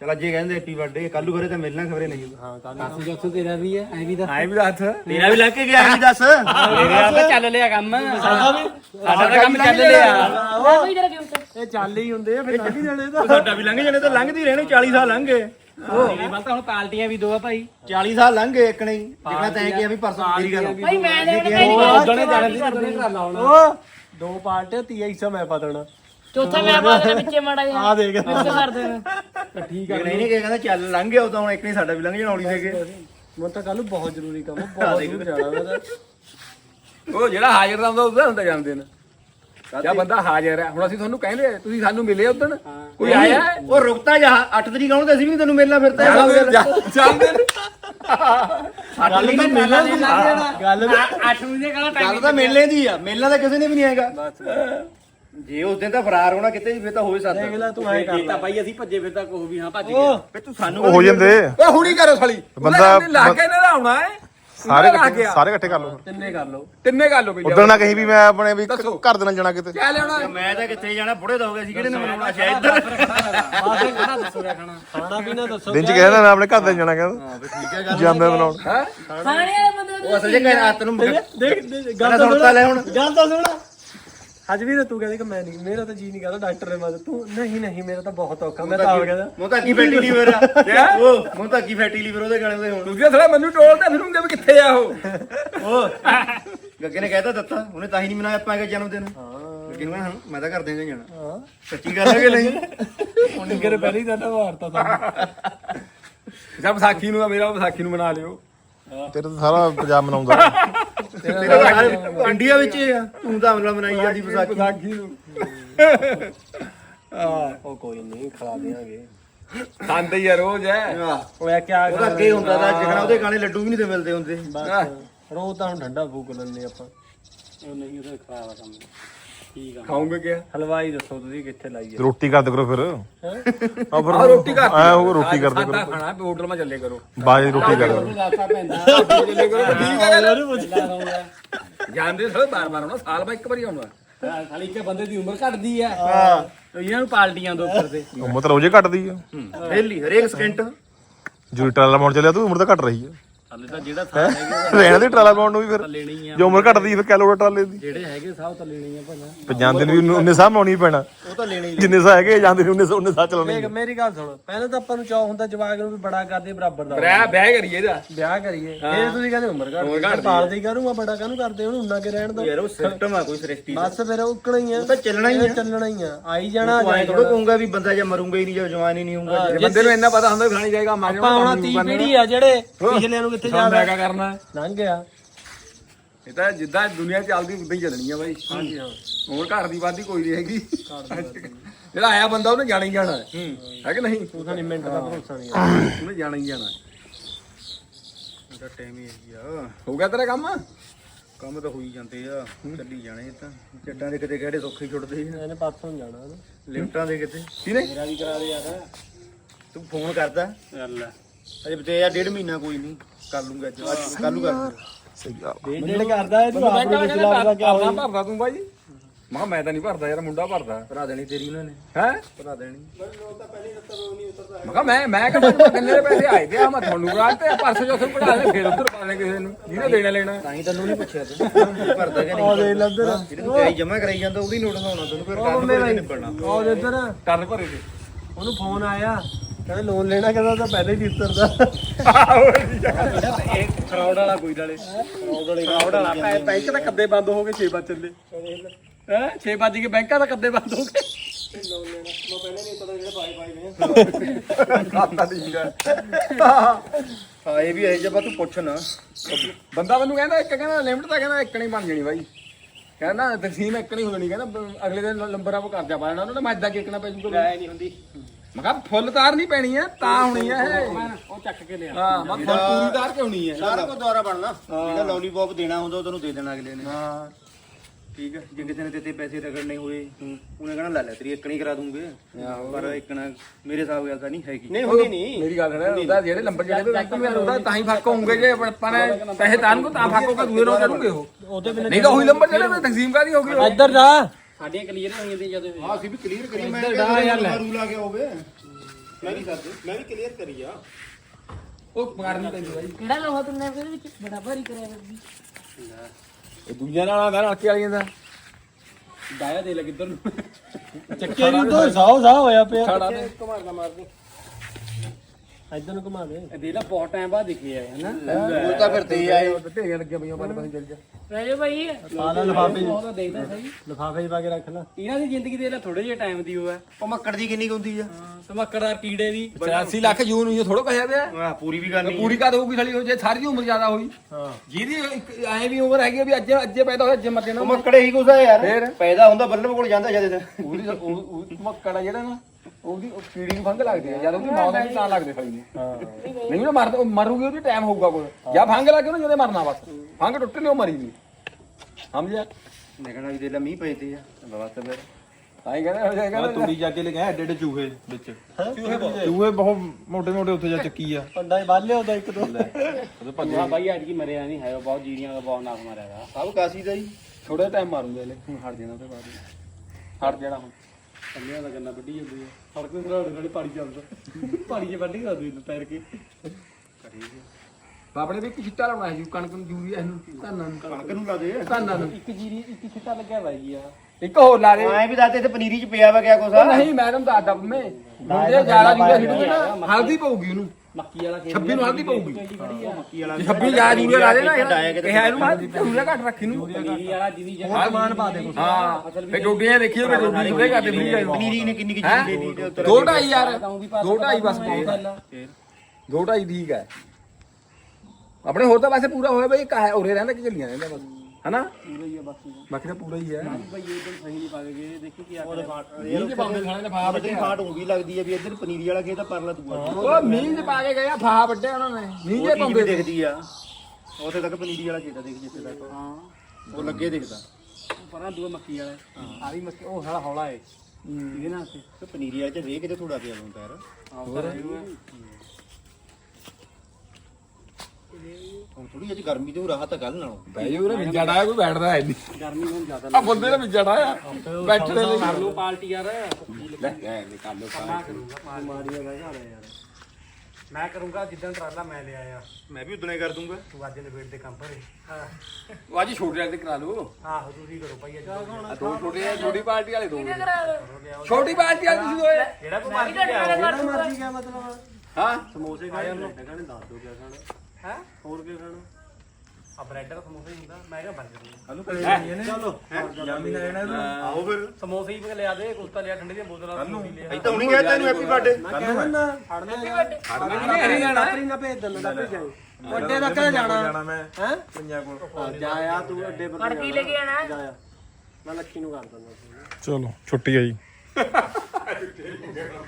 Speaker 3: ਚਲ ਅੱਜ ਇਹ ਕਹਿੰਦੇ ਹੈਪੀ ਬਰਥਡੇ ਕੱਲੂ ਘਰੇ ਤਾਂ ਮਿਲਣਾ ਖਬਰੇ ਨਹੀਂ।
Speaker 1: ਹਾਂ ਕੱਲ ਜੱਸੂ ਤੇਰਾ ਵੀ ਹੈ ਐ ਵੀ ਦਾ
Speaker 2: ਆਏ ਵੀ ਹੱਥ
Speaker 3: ਤੇਰਾ ਵੀ ਲੱਗ ਕੇ ਗਿਆ ਨਹੀਂ ਦੱਸ।
Speaker 4: ਮੇਰਾ ਤਾਂ ਚੱਲ ਲਿਆ ਕੰਮ।
Speaker 1: ਸਾਡਾ ਵੀ
Speaker 3: ਸਾਡਾ ਤਾਂ ਕੰਮ ਚੱਲ ਲਿਆ।
Speaker 1: ਇਹ ਚੱਲ ਹੀ ਹੁੰਦੇ ਆ ਫਿਰ ਲੱਗੀ ਜਾਣੇ ਤਾਂ।
Speaker 3: ਸਾਡਾ ਵੀ ਲੰਘ ਜਾਣੇ ਤਾਂ ਲੰਘਦੀ ਰਹਿਣੇ 40 ਸਾਲ ਲੰਘ ਗਏ।
Speaker 4: ਮੇਰੇ ਵੱਲ ਤਾਂ ਹੁਣ ਪਾਲਟੀਆਂ ਵੀ ਦੋ ਆ ਭਾਈ।
Speaker 3: 40 ਸਾਲ ਲੰਘ ਗਏ ਇੱਕ ਨਹੀਂ। ਜਿਵੇਂ ਤੈਂ ਕਿਹਾ ਵੀ ਪਰਸੋਂ ਤੇਰੀ ਗੱਲ
Speaker 4: ਭਾਈ ਮੈਂ ਨੇ ਉਹਨੇ ਕਹੀ
Speaker 1: ਉਦਣੇ ਜਾਣੇ ਦੀ ਉਦਣੇ ਟਰਾਲਾ ਆਉਣਾ ਦੋ ਪਾਰਟੀਆਂ ਤੀਆ ਹਿੱਸਾ ਮੈਂ ਪਾ ਦੇਣਾ।
Speaker 4: ਚੌਥਾ ਮੈਂ ਬਾਅਦ ਵਿੱਚੇ ਮਾੜਾ ਜਿਹਾ।
Speaker 1: ਆ ਦੇਖ।
Speaker 4: ਮਿਕਸ ਕਰ ਦੇਣਾ।
Speaker 1: ਠੀਕ
Speaker 3: ਜੇ ਨਹੀਂ ਕਿ ਕਹਿੰਦਾ ਚੱਲ ਲੰਘ ਗਿਆ ਉਹ ਤਾਂ ਹੁਣ ਇੱਕ ਨਹੀਂ ਸਾਡਾ ਵੀ ਲੰਘ ਜਾਣਾ ਹੌਲੀ ਦੇ ਕੇ
Speaker 1: ਮੈਂ ਤਾਂ ਕੱਲ ਬਹੁਤ ਜ਼ਰੂਰੀ ਕੰਮ ਆ, ਬਹੁਤ ਦੂਰ ਜਾਣਾ ਮੈਂ ਤਾਂ।
Speaker 2: ਉਹ ਜਿਹੜਾ ਹਾਜ਼ਰ ਦਾ ਹੁੰਦਾ ਉਹਦਾ ਹੁੰਦਾ ਜਾਂਦੇ ਨੇ ਜਾਂ ਬੰਦਾ ਹਾਜ਼ਰ ਹੈ। ਹੁਣ ਅਸੀਂ ਤੁਹਾਨੂੰ ਕਹਿੰਦੇ ਆ, ਤੁਸੀਂ ਸਾਨੂੰ ਮਿਲੇ ਉਦੋਂ ਕੋਈ ਆਇਆ ਹੈ?
Speaker 3: ਉਹ ਰੁਕਤਾ ਜਾ 8 ਤਰੀਕ ਆਉਣ ਤੇ ਅਸੀਂ ਵੀ ਨੀ ਤੈਨੂੰ ਮਿਲਣਾ ਫਿਰ ਤਾਂ
Speaker 2: ਜਾਂਦੇ ਨੇ
Speaker 3: ਅੱਠ ਤਰੀਕ ਨੂੰ ਮਿਲਣਾ ਦੀ
Speaker 1: ਗੱਲ
Speaker 4: 8 ਮਹੀਨੇ ਕਹਣਾ
Speaker 3: ਗੱਲ ਤਾਂ ਮੇਲੇ ਦੀ ਆ। ਮੇਲਾ ਤਾਂ ਕਿਸੇ ਨੇ ਵੀ ਨਹੀਂ ਹੈਗਾ। ਜੇ ਉਸ ਦਿਨ ਤਾਂ ਫਰਾਰ ਹੋਣਾ ਕਿਤੇ ਵੀ ਫਿਰ ਤਾਂ ਹੋਏ
Speaker 1: ਦੇਖ
Speaker 3: ਸਕਦਾ।
Speaker 1: ਲੈ ਤੂੰ ਐ ਕਰ ਲੈ
Speaker 3: ਭਾਈ ਅਸੀਂ ਭੱਜੇ ਫਿਰ ਤਾਂ ਕਹੋ ਵੀ ਹਾਂ ਭੱਜ
Speaker 1: ਉਹ।
Speaker 3: ਫਿਰ ਤੂੰ ਸਾਨੂੰ
Speaker 5: ਉਹ ਹੋ ਜਾਂਦੇ।
Speaker 2: ਓਏ ਹੁਣੀ ਕਰੋ ਸਾਲੀ।
Speaker 5: ਬੰਦਾ-
Speaker 2: ਉਹਨੇ ਲਾ ਕੇ ਇਹਨਾਂ ਦਾ ਆਉਣਾ ਹੈ।
Speaker 5: ਸਾਰੇ ਇਕੱਠੇ। ਸਾਰੇ ਇਕੱਠੇ ਕਰ ਲਓ
Speaker 1: ਤਿੰਨੇ ਕਰ ਲਓ।
Speaker 2: ਤਿੰਨੇ ਹੋ ਗਈ
Speaker 5: ਉਦੋਂ ਨਾ ਕਹੀਂ ਵੀ ਮੈਂ ਆਪਣੇ ਵੀ। ਘਰ ਦੇ ਨਾਲ ਜਾਣਾ ਕਿਤੇ।
Speaker 2: ਕਿਆ ਲਿਆਉਣਾ?
Speaker 3: ਮੈਂ ਤਾਂ ਕਿੱਥੇ ਜਾਣਾ? ਬੁੜੇ ਦਾ ਹੋ ਗਿਆ ਸੀ ਕਿਹੜੇ ਨੇ ਮਨਾਉਣਾ ਸ਼ਾਇਦ ਇੱਧਰ
Speaker 1: ਖਾਣਾ? ਪੀਣਾ ਦੱਸੋ
Speaker 5: ਦਿਨ ਚ ਕਹਿੰਦਾ ਮੈਂ ਆਪਣੇ ਘਰ ਦੇ ਜਾਣਾ ਕਹਿੰਦਾ
Speaker 3: ਠੀਕ ਹੈ ਗੱਲ
Speaker 5: ਜਾਂਦੇ ਬਣਾਉਣ।
Speaker 2: ਹੈ?
Speaker 4: ਖਾਣੇ ਵਾਲੇ ਬੰਦੇ
Speaker 3: ਉਹ ਅਸਲ 'ਚ ਕਹਿ ਰਾਤ ਨੂੰ
Speaker 1: ਦੇਖ ਗੱਲ ਤਾਂ
Speaker 3: ਸੁਣਤਾ ਲੈ ਹੁਣ।
Speaker 1: ਗੱਲ ਤਾਂ ਸੁਣ। ਅੱਜ ਵੀ ਨਾ ਤੂੰ ਕਹਿੰਦੇ ਕਿ ਮੈਂ ਨਹੀਂ ਮੇਰਾ ਤਾਂ ਜੀ ਨਹੀਂ ਕਰਦਾ ਡਾਕਟਰ ਨੇ ਮਦਦ ਤੂੰ ਨਹੀਂ ਨਹੀਂ ਮੇਰਾ ਤਾਂ ਬਹੁਤ ਔਖਾ ਮੈਂ ਤਾਂ ਆ
Speaker 3: ਮੂੰਹ ਤਾਂ ਕੀ ਫੈਟੀ ਲੀਵਰ ਆ? [LAUGHS] ਉਹ ਮੂੰਹ ਤਾਂ ਕੀ ਫੈਟੀ ਲੀਵਰ ਉਹਦੇ ਗਾਣੇ ਦੇ ਹੁਣ।
Speaker 2: ਤੁਸੀਂ ਥੋੜਾ ਮੈਨੂੰ ਟੋਲਦੇ ਫਿਰੂੰਗੇ ਵੀ ਕਿੱਥੇ ਆ ਉਹ।
Speaker 3: ਉਹ ਗੱਗੇ ਨੇ ਕਹਿਤਾ ਦਿੱਤਾ ਉਹਨੇ ਤਾਂ ਹੀ ਨਹੀਂ ਮਨਾਇਆ ਆਪਾਂ ਜਨਮ ਦਿਨ। ਗੱਗੇ ਨੂੰ ਹਾਂ ਮੈਂ ਤਾਂ ਕਰ ਦੇਂਗਾ ਜਾਣਾ।
Speaker 1: ਹਾਂ।
Speaker 3: ਸੱਚੀ ਗੱਲ ਹੈ ਕਿ ਨਹੀਂ?
Speaker 1: ਉਹਨੇ ਕਿਹੜੇ ਪਹਿਲੀ ਤਾਂ ਮਾਰਤਾ ਸਾਨੂੰ
Speaker 2: ਜਦ ਵਿਸਾਖੀ ਨੂੰ ਆ ਮੇਰਾ ਵਿਸਾਖੀ ਨੂੰ ਮਨਾ ਲਿਓ।
Speaker 5: ਤੇਰੇ ਤਾਂ ਸਾਰਾ ਪੰਜਾਬ ਮਨਾਉਂਦਾ।
Speaker 3: ਤੇਰਾ ਤਾਂ ਸਾਰੇ ਇੰਡੀਆ ਵਿੱਚ ਹੀ ਆ। ਤੂੰ ਤਾਂ ਅਮਲਾ ਮਨਾਈ ਜਾਂਦੀ ਵਿਸਾਖੀ
Speaker 2: ਵਿਸਾਖੀ ਨੂੰ।
Speaker 1: ਉਹ ਕੋਈ ਨਹੀਂ ਖਿਲਾ ਦੇਾਂਗੇ
Speaker 2: ਖਾਂਦੇ ਹੀ ਆ ਰੋਜ਼
Speaker 1: ਉਹ ਆ ਕਿਆ
Speaker 3: ਉਹਦਾ ਅੱਗੇ ਹੁੰਦਾ ਤਾਂ ਜਿਕਣਾ ਉਹਦੇ ਗਾਣੇ ਲੱਡੂ ਵੀ ਨਹੀਂ ਤੇ ਮਿਲਦੇ ਹੁੰਦੇ।
Speaker 1: ਬਸ। ਰੋ ਤਾਂ ਹੁਣ ਠੰਡਾ ਫੂਕ ਲੈਂਦੇ ਆਪਾਂ।
Speaker 3: ਉਹ ਨਹੀਂ ਉਹਦਾ ਖਰਾਬ ਆ ਕੰਮ। ਠੀਕ ਆ।
Speaker 2: ਖਾਉਂਗੇ ਕਿਆ?
Speaker 1: ਹਲਵਾਈ ਦੱਸੋ ਤੁਸੀਂ ਕਿੱਥੇ ਲਾਈਏ
Speaker 5: ਰੋਟੀ ਕਰ ਕਰੋ ਫਿਰ। ਆ ਫਿਰ
Speaker 2: ਆ ਰੋਟੀ ਕਰ।
Speaker 5: ਐ ਉਹ ਰੋਟੀ ਕਰ ਕਰੋ।
Speaker 2: ਖਾਣਾ ਹੋਟਲ ਮਾ ਚੱਲੇ ਕਰੋ।
Speaker 5: ਬਾਜ ਰੋਟੀ ਕਰ ਦਿਓ।
Speaker 3: ਲਾਤਾ ਪੈਂਦਾ
Speaker 2: ਚੱਲੇ ਕਰੋ ਤਾਂ ਠੀਕ ਹੈ ਗੱਲ। ਜਾਂਦੇ ਸਾਰੇ ਬਾਰ ਬਾਰ ਆਉਣਾ ਸਾਲ ਬਾਅਦ ਇੱਕ ਵਾਰੀ ਆਉਣਾ।
Speaker 3: ਸਾਲੀ ਇੱਕ ਬੰਦੇ ਦੀ ਉਮਰ ਘਟਦੀ ਆ। ਹਾਂ। ਇਹਨਾਂ ਨੂੰ ਪਾਲਟੀਆਂ ਦੋ ਉੱਪਰ ਤੇ।
Speaker 5: ਉਮਰ ਤਾਂ ਰੋਜ਼ੇ ਘਟਦੀ ਆ।
Speaker 3: ਡੇਲੀ ਹਰੇਕ ਸਕਿੰਟ।
Speaker 5: ਜੋ ਟਰਾਲਾ ਪਾਉਣ ਚੱਲਿਆ ਤੂੰ ਉਮਰ ਤਾਂ ਘਟ ਰਹੀ ਆ।
Speaker 3: ਹਾਲੇ ਤਾਂ ਜਿਹੜਾ ਸਾਲ ਹੈਗੇ
Speaker 5: ਰਹਿਣ ਦੇ ਟਰਾਲਾ ਪਾਉਣ ਨੂੰ ਵੀ ਫਿਰ।
Speaker 3: ਲੈਣੀ ਆ।
Speaker 5: ਜੋ ਉਮਰ ਘਟਦੀ ਫਿਰ ਕੈਲੋਰੀ ਟਰਾਲੇ ਦੀ।
Speaker 3: ਜਿਹੜੇ ਹੈਗੇ ਸਭ ਤਾਂ ਲੈਣੀ ਆ ਭਾਣਾ
Speaker 5: ਤੇ ਜਾਂਦੇ ਨੂੰ ਵੀ ਉਹਨੇ ਸਾਹ ਮਾਉਣੀ ਪੈਣਾ।
Speaker 3: ਉਹ ਤਾਂ ਲੈਣੀ
Speaker 5: ਜਿੰਨੇ ਸਾਹ ਹੈਗੇ ਜਾਂਦੇ ਨੂੰ ਉਹਨੇ ਉਹਨੇ ਸਾਹ ਚਲਾਉਣੀ
Speaker 1: ਦੇਖ ਮੇਰੀ ਗੱਲ ਸੁਣ। ਪਹਿਲਾਂ ਤਾਂ ਆਪਾਂ ਨੂੰ ਚਾਹ ਹੁੰਦਾ ਜਵਾਕ ਨੂੰ ਵੀ ਬੜਾ ਕਰਦੇ ਬਰਾਬਰ ਦਾ।
Speaker 2: ਵਿਆਹ ਵਿਆਹ ਕਰੀਏ ਇਹਦਾ।
Speaker 1: ਵਿਆਹ ਕਰੀਏ। ਇਹ ਤੁਸੀਂ ਕਹਿੰਦੇ ਉਮਰ
Speaker 2: ਉਮਰ
Speaker 1: ਘੱਟ
Speaker 2: ਘੱਟਦੀ
Speaker 1: ਪਾਲਦੇ ਹੀ ਕਰੂੰਗਾ ਬੜਾ ਕਾਹਨੂੰ ਕਰਦੇ? ਉਹਨੂੰ ਉਨਾ ਕੇ ਰਹਿਣ ਦੋ।
Speaker 3: ਯਾਰ ਉਹ ਸਿਸਟਮ ਆ ਕੋਈ ਸ੍ਰਿਸ਼ਟੀ ਦਾ।
Speaker 1: ਬਸ ਫਿਰ ਉੱਕਣਾ ਹੀ ਆ।
Speaker 3: ਉਹ ਤਾਂ ਚੱਲਣਾ ਹੀ ਆ।
Speaker 1: ਚੱਲਣਾ ਹੀ ਆ। ਆਈ ਜਾਣਾ
Speaker 3: ਐਂ ਥੋੜਾ ਕਹੂੰਗਾ ਵੀ ਬੰਦਾ ਜਾਂ ਮਰੂੰਗਾ ਹੀ ਨਹੀਂ ਜਾਂ ਜਵਾਨ ਹੀ ਨਹੀਂ ਹੋਊਗਾ।
Speaker 2: ਜੇ ਬੰਦੇ ਨੂੰ ਇੰਨਾ ਪਤਾ ਹੁੰਦਾ ਵੀ ਫਲਾਣੀ ਜਾਏਗਾ ਮਾਰ
Speaker 1: ਆਪਾਂ ਹੁਣ 30 ਪੀੜੀ ਆ ਜਿਹੜੇ ਪਿਛਲਿਆਂ ਨੂੰ ਕਿੱਥੇ
Speaker 2: ਮੈਂ
Speaker 1: ਜਾਣਾ?
Speaker 2: ਕਿਆ ਕਰਨਾ?
Speaker 1: ਲੰਘ ਗਿਆ।
Speaker 2: ਇਹ ਤਾਂ ਜਿੱਦਾਂ ਦੁਨੀਆ ਚੱਲਦੀ ਉਦਾਂ ਹੀ ਚੱਲਣੀ ਆ ਬਾਈ। ਹਾਂਜੀ ਹਾਂ। ਹੋਰ ਘਰ ਦੀ ਵਾਦੀ ਕੋਈ ਨਹੀਂ ਹੈਗੀ। ਜਿਹੜਾ ਆਇਆ ਬੰਦਾ ਉਹਨੇ ਜਾਣਾ ਹੀ ਜਾਣਾ। ਹੈ। ਹੈ ਕਿ ਨਹੀਂ?
Speaker 1: ਉਹਦਾ ਨਹੀਂ ਮਿੰਟ ਦਾ ਭਰੋਸਾ ਨਹੀਂ
Speaker 2: ਉਹਨੇ ਜਾਣਾ ਹੀ ਜਾਣਾ।
Speaker 3: ਉਹਦਾ ਟਾਈਮ ਹੀ ਹੈ ਆ।
Speaker 2: ਹੋ ਗਿਆ ਤੇਰਾ ਕੰਮ?
Speaker 3: ਕੰਮ ਤਾਂ ਹੋਈ ਜਾਂਦੇ ਆ। ਚੱਲੀ ਜਾਣੇ ਇਹ ਤਾਂ। ਚੱਡਾਂ ਦੇ ਕਿਤੇ ਕਿਹੜੇ ਸੌਖੇ ਛੁੱਟਦੇ ਆ
Speaker 1: ਇਹਨੇ ਪਾਸੋਂ ਨੂੰ ਜਾਣਾ ਨਾ
Speaker 3: ਲਿਫਟਾਂ ਦੇ ਕਿਤੇ?
Speaker 2: ਕਿਨੇ
Speaker 3: ਮੇਰਾ ਵੀ ਕਰਾ ਦੇ ਯਾਰ। ਤੂੰ ਫੋਨ ਕਰਦਾ। ਚੱਲ। ਅਜੇ ਬਤੇ ਯਾਰ ਡੇਢ ਮਹੀਨਾ ਕੋਈ ਨਹੀਂ ਕਰ ਲੂੰਗਾ ਅੱਜ। ਅੱਜ ਕਰ ਲੂੰਗਾ।
Speaker 5: ਸਹੀ ਗੱਲ
Speaker 1: ਜਿਹੜਾ ਕਰਦਾ ਇਹ ਤੂੰ ਆਪ ਨੂੰ ਵਿਚਲਾਰ ਦਾ ਕਿਆ ਹੋਇਆ
Speaker 2: ਭਰਦਾ ਤੂੰ ਬਾਈ। ਮੈਂ ਮੈਂ ਤਾਂ ਨਹੀਂ ਭਰਦਾ ਯਾਰ ਮੁੰਡਾ ਭਰਦਾ।
Speaker 3: ਭਰਾ ਦੇਣੀ ਤੇਰੀ ਉਹਨਾਂ ਨੇ।
Speaker 2: ਹੈ?
Speaker 3: ਭਰਾ ਦੇਣੀ।
Speaker 2: ਮੈਂ ਕਿਹਾ ਮੈਂ ਮੈਂ ਕਿਹਾ ਕਿੰਨੇ ਦੇ ਪੈਸੇ ਆਏ ਤੇ ਆ ਮੈਂ ਤੁਹਾਨੂੰ ਕਰਾ ਤੇ ਪਰਸੋਂ ਜੋ ਕਢਾ ਲੈ ਫਿਰ ਉਧਰ ਪਾ ਲੈ ਕਿਸੇ ਨੂੰ। ਜਿਹਨੇ ਦੇਣਾ ਲੈਣਾ।
Speaker 3: ਤਾਂ ਹੀ ਤੈਨੂੰ ਨਹੀਂ ਪੁੱਛਿਆ ਤੂੰ। ਭਰਦਾ ਕਿ
Speaker 1: ਆ
Speaker 3: ਨਹੀਂ
Speaker 1: ਦੇ ਲੱਦਰ
Speaker 3: ਜਿਹੜੇ ਤੂੰ ਪੈਸੇ ਜਮਾ ਕਰਾਈ ਜਾਂਦਾ ਉਹਦੀ ਨੋਟਿਸ ਆਉਣਾ ਤੈਨੂੰ ਫਿਰ ਨਹੀਂ ਪੜਨਾ
Speaker 1: ਆ ਦੇ ਇੱਧਰ।
Speaker 2: ਕਰਨ ਭਰੇ ਤੇ।
Speaker 1: ਉਹਨੂੰ ਫੋਨ ਆਇਆ। ਕਹਿੰਦੇ ਲੋਨ ਲੈਣਾ ਕਹਿੰਦਾ ਤਾਂ ਪਹਿਲੇ ਹੀ ਨਹੀਂ ਉਤਰਦਾ
Speaker 3: ਇਹ ਫਰਾਡ ਵਾਲਾ ਕੋਈ ਨਾਲੇ। ਫਰਾਡ ਵਾਲੇ
Speaker 1: ਵਾਲਾ ਬੈਂਕ ਦਾ ਕੱਦੇ ਬੰਦ ਹੋ ਗਏ 6 ਵਜੇ ਚੱਲੇ। ਹੈ 6 ਵਜੇ ਕੇ ਬੈਂਕਾਂ ਦਾ ਕੱਦੇ ਬੰਦ ਹੋ ਗਏ।
Speaker 2: ਖਾਤਾ ਠੀਕ ਹੈ
Speaker 3: ਹਾਂ ਇਹ ਵੀ ਇਹ ਜਬਾ ਤੂੰ ਪੁੱਛ ਨਾ।
Speaker 2: ਬੰਦਾ ਮੈਨੂੰ ਕਹਿੰਦਾ ਇੱਕ ਕਹਿੰਦਾ ਲਿਮਟ ਤਾਂ ਕਹਿੰਦਾ ਇੱਕ ਨਹੀਂ ਬਣ ਜਣੀ ਬਾਈ। ਕਹਿੰਦਾ ਤਕਸੀਮ ਇੱਕ ਨਹੀਂ ਹੋਣੀ ਕਹਿੰਦਾ ਬ- ਅਗਲੇ ਦਿਨ ਨੰਬਰਾਂ ਕੋ ਕਰਜਾ ਪਾ ਲੈਣਾ। ਉਹਨਾਂ ਨੇ ਮੈਂ ਇਦਾਂ ਕਿਕਣਾ ਪੈ ਜੂਗਾ
Speaker 3: ਨਹੀਂ ਹੁੰਦੀ।
Speaker 2: ਮੈਂ ਕਿਹਾ ਫੁੱਲ ਤਾਰ ਨਹੀਂ ਪੈਣੀ ਆ ਤਾਂ ਹੋਣੀ ਆ ਇਹ।
Speaker 3: ਉਹ ਚੱਕ ਕੇ ਲਿਆ।
Speaker 2: ਹਾਂ ਮੈਂ ਕਿਹਾ ਫੁੱਲ ਪੂਰੀ ਤਾਰ ਕਿ ਹੋਣੀ ਹੈ
Speaker 3: ਸਾਰਾ ਕੁਝ ਦੁਆਰਾ ਬਣਨਾ ਜਿਹੜਾ ਲੋਲੀਪੌਪ ਦੇਣਾ ਹੁੰਦਾ ਉਹ ਤੈਨੂੰ ਦੇ ਦੇਣਾ ਅਗਲੇ ਨੇ।
Speaker 2: ਹਾਂ।
Speaker 3: ਠੀਕ ਹੈ ਜੇ ਕਿਸੇ ਨੇ ਤੇਤੇ ਪੈਸੇ ਰਗੜਨੇ ਹੋਏ ਉਹਨੇ ਕਹਣਾ ਲੈ ਲੈ ਤੇਰੀ ਇੱਕਣੀ ਕਰਾ ਦੂੰਗੇ। ਪਰ ਇੱਕਣਾ ਮੇਰੇ ਹਿਸਾਬ ਨਾਲ ਤਾਂ ਨਹੀਂ ਹੈਗੀ।
Speaker 1: ਨਹੀਂ ਹੋਣੀ ਨਹੀਂ।
Speaker 2: ਮੇਰੀ ਗੱਲ ਹੈ ਉਹਦਾ ਜਿਹੜੇ ਨੰਬਰ ਜਿਹੜੇ ਵਿੱਚ ਉਹਦਾ ਤਾਂ ਹੀ ਫ਼ਰਕ ਹੋਊਗੇ ਜੇ ਆਪਾਂ ਨੇ ਪੈਸੇ ਤਾਰਨ ਕੋ ਤਾਂ ਫ਼ਰਕ ਹੋਊਗਾ ਦੂਏ ਰੋ ਚੜੂਗੇ ਉਹ।
Speaker 1: ਉਹਦੇ ਬਿਨਾਂ
Speaker 2: ਨਹੀਂ ਤਾਂ ਉਹੀ ਨੰਬਰ ਜਿਹੜੇ ਮੈਂ ਤਕਸੀਮ ਕਾਦੀ ਹੋਗੀ।
Speaker 1: ਇੱਧਰ ਜਾ
Speaker 4: ਸਾਡੀਆਂ ਕਲੀਅਰ ਹੋਈਆਂ ਤੇ ਜਦੋਂ
Speaker 3: ਹਾਂ ਅਸੀਂ ਵੀ ਕਲੀਅਰ ਕਰੀ ਮੈਂ
Speaker 1: ਇੱਧਰ ਡਾਹ ਯਾਰ ਲੈ।
Speaker 3: ਰੂਲ ਆ ਗਿਆ ਹੋਵੇ ਮੈਂ ਨਹੀਂ ਕਰਦੇ ਮੈਂ ਵੀ ਕਲੀਅਰ ਕਰੀ ਆ।
Speaker 2: ਉਹ ਮਾਰਨੀ ਪੈਂਦੀ ਬਾਈ।
Speaker 4: ਕਿਹੜਾ ਲੋਹਾ ਤੁੰਨੇ ਫਿਰ ਵਿੱਚ? ਬੜਾ ਭਾਰੀ ਕਰਿਆ ਕਰਦੀ
Speaker 2: ਇਹ ਦੂਜਿਆਂ ਨਾਲ ਆਉਂਦਾ ਨਲਕੇ ਵਾਲੀਆਂ ਦਾ।
Speaker 3: ਡਾਇਆ ਦੇ ਲੈ ਕਿੱਧਰ ਨੂੰ।
Speaker 1: ਚੱਕੇ ਨੂੰ ਤਾਂ ਸਾਹ ਸਾਹ ਹੋਇਆ ਪਿਆ।
Speaker 2: ਛਾੜਾ ਦੇ।
Speaker 3: ਘਮਾਰਦਾ ਮਾਰਦੀ
Speaker 1: ਇੱਧਰ ਨੂੰ ਘੁਮਾ ਦੇ।
Speaker 3: ਇਹ ਦੇ ਲੈ ਬਹੁਤ ਟਾਈਮ ਬਾਅਦ ਦਿਖੇ ਆ ਹਨਾ? ਉਹ ਤਾਂ ਫਿਰ ਤੇ ਆਏ।
Speaker 2: ਢੇਰੀਆਂ ਲੱਗੀਆਂ ਪਈਆਂ ਬੰਦ ਬੰਦ ਚੱਲ ਜਾ।
Speaker 4: ਰਾਜੋ ਭਾਈ।
Speaker 1: ਆ ਲੈ ਲਫਾਫੇ।
Speaker 3: ਉਹ ਦੇਖਦਾ ਸਹੀ।
Speaker 1: ਲਫਾਫੇ 'ਚ ਪਾ ਕੇ ਰੱਖ ਲੈ।
Speaker 3: ਇਹਨਾਂ ਦੀ ਜ਼ਿੰਦਗੀ ਦੇ ਲੈ ਥੋੜੇ ਜਿਹੇ ਟਾਈਮ ਦੀ ਉਹ ਹੈ। ਉਹ ਮੱਕੜ ਦੀ ਕਿੰਨੀ ਕੁ ਹੁੰਦੀ ਆ? ਧਮਕੜਾ ਕੀੜੇ ਦੀ।
Speaker 2: 85 ਲੱਖ ਜੂਨ ਨੂੰ ਥੋੜਾ ਕਹਿਆ ਪਿਆ।
Speaker 3: ਹਾਂ ਪੂਰੀ ਵੀ ਗੱਲ
Speaker 2: ਪੂਰੀ ਕਦ ਹੋਊਗੀ ਸਾਲੀ ਉਹ ਜੇ ਸਾਰੀ ਉਮਰ ਜ਼ਿਆਦਾ ਹੋਈ। ਜਿਹਦੀ ਐ ਵੀ ਉਮਰ ਹੈਗੀ ਵੀ ਅੱਜ ਅੱਜੇ ਪੈਦਾ ਹੋਇਆ ਅੱਜ ਮਰ ਜਾਣਾ
Speaker 3: ਮੱਕੜੇ ਹੀ ਆ ਯਾਰ।
Speaker 2: ਫੇਰ?
Speaker 3: ਪੈਦਾ ਹੁੰਦਾ ਬੱਲਬ ਕੋਲ ਜਾਂਦਾ ਜਦ
Speaker 2: ਉਹ ਮੱਕੜਾ ਜਿਹੜਾ ਨਾ। ਉਹਦੀ ਉਹ ਕੀੜੀ ਨੂੰ ਫੰਗ ਲੱਗਦੀ ਹੈ ਜਦ ਉਹਦੀ ਮੌਤ ਹੁੰਦੀ ਤਾਂ ਲੱਗਦੇ ਸਾਲੀ ਨੂੰ। ਨਹੀਂ ਉਹ ਮਰ ਉਹ ਮਰੂਗੀ ਉਹਦੀ ਟਾਈਮ ਹੋਊਗਾ ਕੋਈ। ਜਾਂ ਫੰਗ ਲੱਗੇ ਉਹਨੂੰ ਜਦੋਂ ਮਰਨਾ ਬਸ। ਫੰਗ ਟੁੱਟ ਨਹੀਂ ਉਹ ਮਰੀ ਨਹੀਂ ਸਮਝਿਆ?
Speaker 3: ਦੇਖਣਾ ਵੀ ਦੇ ਲੈ ਮੀਂਹ ਪੈਂਦੇ ਆ। ਬਸ ਫਿਰ।
Speaker 2: ਤਾਂ ਹੀ ਕਹਿੰਦਾ ਹੋ ਜਾਏਗਾ
Speaker 5: ਤੂੜੀ ਜਾ ਕੇ ਲੈ ਗਏ ਐਡੇ ਐਡੇ ਚੂਹੇ ਵਿੱਚ। ਚੂਹੇ ਬਹੁਤ ਮੋਟੇ ਮੋਟੇ ਉੱਥੇ ਜਾ ਚੱਕੀ ਆ।
Speaker 1: ਪੰਡਾ ਹੀ ਬਾਲ ਲਿਆ ਉਹਦਾ ਇੱਕ ਦੋ।
Speaker 3: ਹਾਂ ਬਾਈ ਅੱਜ ਕੀ ਮਰਿਆ ਨਹੀਂ ਹੈ ਬਹੁਤ ਜੀਰੀਆਂ ਦਾ ਬਹੁਤ ਨਾਸ ਮਾਰਿਆ ਦਾ। ਸਭ ਕਾਸੀ ਦਾ ਹੀ।
Speaker 2: ਥੋੜਾ ਟਾਈਮ ਮਾਰੂਗੇ ਲੈ ਹੁਣ ਹਟ ਜਾਣਾ ਤੇ ਬਾਅਦ ਹਟ ਜਾਣਾ ਹੁਣ।
Speaker 3: ਕੰਨਿਆਂ ਦਾ ਗੰਨਾ ਵੱਢੀ ਜਾਂਦੀ ਆ। ਸੜਕ ਤੇ ਰੋਡ ਨਾਲ ਪਾਣੀ ਚੱਲਦਾ। ਪਾਣੀ 'ਚ ਵੱਢੀ ਜਾਂਦੀ ਨੂੰ ਤੈਰ ਕੇ।
Speaker 2: ਬਾਪੜੇ ਵੀ ਇੱਕ ਚਿੱਟਾ ਲਾਉਣਾ ਹੈ ਜੀ ਕਣਕ ਨੂੰ ਯੂਰੀਆ ਇਹਨੂੰ ਧਾਨਾਂ ਨੂੰ
Speaker 3: ਕਣਕ ਨੂੰ ਲਾ ਦੇ
Speaker 2: ਧਾਨਾਂ ਨੂੰ
Speaker 3: ਇੱਕ ਜੀਰੀ ਇੱਕ ਛਿੱਟਾ ਲੱਗਿਆ ਬਾਈ ਆ।
Speaker 2: ਇੱਕ ਹੋਰ ਲਾ ਦੇ।
Speaker 3: ਐ ਵੀ ਦੱਸਦੇ ਤੇ ਪਨੀਰੀ 'ਚ ਪਿਆ ਵਾ ਕਿਆ ਕੁਛ
Speaker 2: ਨਹੀਂ ਮੈਡਮ ਦੱਸਦਾ ਮੈਂ ਮੁੰਡੇ ਜ਼ਿਆਦਾ ਯੂਰੀਆ ਛਿੜੂਗੇ ਨਾ ਹਲਦੀ ਪਊਗੀ ਉਹਨੂੰ।
Speaker 3: ਮੱਕੀ ਵਾਲਾ ਖੇਤ
Speaker 2: 26 ਨੂੰ ਹਲਦੀ ਪਊਗੀ।
Speaker 3: ਮੱਕੀ ਵਾਲਾ
Speaker 2: 26 ਜ਼ਿਆਦਾ ਯੂਰੀਆ ਲਾ ਦੇ ਨਾ ਕਿਹਾ ਇਹਨੂੰ ਹਲਦੀ ਯੂਰੀਆ ਘੱਟ ਰੱਖੀ ਨੂੰ।
Speaker 3: ਪਨੀਰੀ ਵਾਲਾ ਜਿਹਦੀ ਜਗ੍ਹਾ
Speaker 2: ਹਾਂ। ਮਾਨ ਪਾ ਦੇ ਹਾਂ। ਫੇ ਡੋਡੀਆਂ ਦੇਖੀਓ ਫੇ ਡੋਡੀ ਸੁਰੇ ਕਰਦੇ ਫਰੀ ਜਾਈ
Speaker 3: ਪਨੀਰੀ ਨੇ ਕਿੰਨੀ ਕਿ
Speaker 2: ਹੈਂ?
Speaker 3: ਜੀਰੀ ਦੇ ਦੀ ਤੇ ਉੱਤਰ
Speaker 2: ਦੋ ਢਾਈ ਯਾਰ ਦੋ ਢਾਈ ਬਸ ਬਹੁਤ ਦੋ ਢਾਈ ਠੀਕ ਹੈ। ਆਪਣੇ ਹੋਰ ਤਾਂ ਵੈਸੇ ਪੂਰਾ ਹੋਇਆ ਬਈ ਕਾਹ ਉਰੇ ਰਹਿੰਦਾ ਕਿ ਚੱਲੀਆਂ ਰਹਿੰਦਾ ਬਸ। ਹਨਾ?
Speaker 3: ਪੂਰਾ ਹੀ ਆ ਬਾਕੀ
Speaker 2: ਬਾਕੀ ਤਾਂ ਪੂਰਾ ਹੀ ਹੈ
Speaker 3: ਭਾਈ ਇਹ ਤਾਂ ਸਹੀ ਨਹੀਂ ਪਾ ਕੇ ਗਏ ਦੇਖੀ ਕੀ ਆ।
Speaker 2: ਮੀਂਹ ਚ ਪਾਉਂਦੇ ਸਾਲੇ ਨੇ ਫਾਹ
Speaker 3: ਬੜੀ ਫਾਟ ਹੋ ਗਈ ਲੱਗਦੀ ਆ ਵੀ ਇੱਧਰ ਪਨੀਰੀ ਵਾਲਾ ਖੇਤ ਪਰਲਾ ਦੂਆ।
Speaker 2: ਉਹ ਮੀਂਹ ਚ ਪਾ ਕੇ ਗਏ ਆ ਫਾਹ ਵੱਡੇ ਉਹਨਾਂ ਨੇ। ਮੀਂਹ
Speaker 3: ਚੀਜ਼
Speaker 2: ਪਾਉਂਦੇ
Speaker 3: ਦਿਖਦੀ ਆ। ਉੱਥੇ ਤੱਕ ਪਨੀਰੀ ਵਾਲਾ ਖੇਤ ਦੇਖ ਜਿੱਥੇ ਤੱਕ। ਹਾਂ। ਉਹ ਲੱਗੇ ਦਿਖਦਾ। ਪਰਾਂ ਦੂਆ ਮੱਕੀ ਵਾਲਾ। ਆ ਵੀ ਮੱਕੀ ਉਹ ਸਾਲਾ ਹੌਲਾ ਏ। ਇਹਦੇ ਨਾਲ ਤੇ ਪਨੀਰੀ ਵਾਲੇ ਚ ਰੇ ਕਿਤੇ ਥੋੜਾ ਪਿਆ ਹੁੰਦਾ ਯਾਰ। ਹੋਰ? ਹੁਣ ਥੋੜੀ ਜਿਹੀ ਗਰਮੀ ਤੋਂ ਰਾਹਤ ਆ ਕੱਲ ਨਾਲੋਂ।
Speaker 2: ਬਈ ਉਹਨੇ ਵਿਜੜਾ ਆਇਆ ਕੋਈ ਬੈਠਦਾ ਹੈ ਨਹੀਂ।
Speaker 3: ਗਰਮੀ ਹੁਣ ਜ਼ਿਆਦਾ
Speaker 2: ਆ ਬੰਦੇ ਨੇ ਵਿਜੜਾ ਆਇਆ ਬੈਠਣੇ ਲਈ।
Speaker 3: ਕਰ ਲੋ ਪਾਰਟੀ ਯਾਰ।
Speaker 2: ਲੈ ਲੈ ਨਿਕਾਲ ਲੋ
Speaker 3: ਮਾਰੀਆ ਦਾ ਘਰ ਯਾਰ। ਮੈਂ ਕਰੂੰਗਾ ਜਿੱਦਾਂ ਟਰਾਲਾ ਮੈਂ ਲਿਆ ਆ। ਮੈਂ ਵੀ ਉਦਣੇ ਕਰ ਦੂੰਗਾ। ਤੂੰ ਅੱਜ ਨਵੇੜ ਦੇ ਕੰਮ ਭਰੇ।
Speaker 2: ਉਹ ਅੱਜ ਛੋਟੇ ਵਾਲੇ ਤੇ ਕਰਾ ਲਓ।
Speaker 3: ਆਹੋ ਤੁਸੀਂ ਕਰੋ ਭਾਈ ਅੱਜ
Speaker 2: ਆ ਦੋ ਛੋਟੇ ਆ ਛੋਟੀ ਪਾਰਟੀ ਵਾਲੇ ਦੋ।
Speaker 4: ਕਰਾ ਦੋ
Speaker 2: ਛੋਟੀ ਪਾਰਟੀ ਵਾਲੇ ਤੁਸੀਂ ਦੋਏ।
Speaker 3: ਜਿਹੜਾ ਕੋ
Speaker 4: ਮੈਂ ਵੀ ਤੁਹਾਡੇ ਨਾਲ ਕਰ ਦੂੰਗਾ
Speaker 1: ਕੀ ਮਤਲਬ।
Speaker 2: ਹਾਂ।
Speaker 3: ਸਮੋਸੇ ਖਾਣੇ ਨੂੰ ਕਹਿੰਦੇ ਦੱਸ ਦੋ ਕਿਆ ਖਾਣਾ। ਹੈ? ਹੋਰ ਕੀ ਖਾਣਾ? ਆ ਬ੍ਰੈਡ ਦਾ ਸਮੋਸਾ ਹੀ ਹੁੰਦਾ ਮੈਂ ਕਿਹਾ ਚਲੋ ਜਾਮੀ ਨਾ ਲੈਣਾ? ਆਓ ਫਿਰ। ਸਮੋਸੇ ਹੀ ਲਿਆ ਦੇ ਕੁਸਤਾ ਲਿਆ ਠੰਡੇ ਦੀਆਂ ਬੋਤਲਾਂ ਸਮੋਸੇ ਲਿਆ। ਇਹ ਤਾਂ ਹੁਣੀ ਗਿਆ ਤੈਨੂੰ ਹੈਪੀ ਬਰਥਡੇ
Speaker 1: ਕਹਿਣਾ
Speaker 2: ਨਹੀਂ ਨਹੀਂ ਜਾਣਾ
Speaker 1: ਰਾਤਰੀ ਨਾ ਭੇਜ ਦਿੰਦਾ ਨਾ ਭੇਜਾਂ। ਵੱਡੇ ਤੱਕ ਨਾ ਜਾਣਾ।
Speaker 5: ਜਾਣਾ ਮੈਂ
Speaker 1: ਹੈ?
Speaker 5: ਪੰਜਾਂ ਕੋਲ।
Speaker 1: ਜਾ ਆ ਤੂੰ ਅੱਡੇ ਪਰ
Speaker 4: ਫੜ ਕੀ ਲੈ ਕੇ ਆਣਾ?
Speaker 1: ਜਾ ਆ। ਮੈਂ ਲੱਕੀ ਨੂੰ ਕਰ ਦਿੰਦਾ।
Speaker 5: ਚਲੋ ਛੁੱਟੀ ਆਈ [LAUGHS]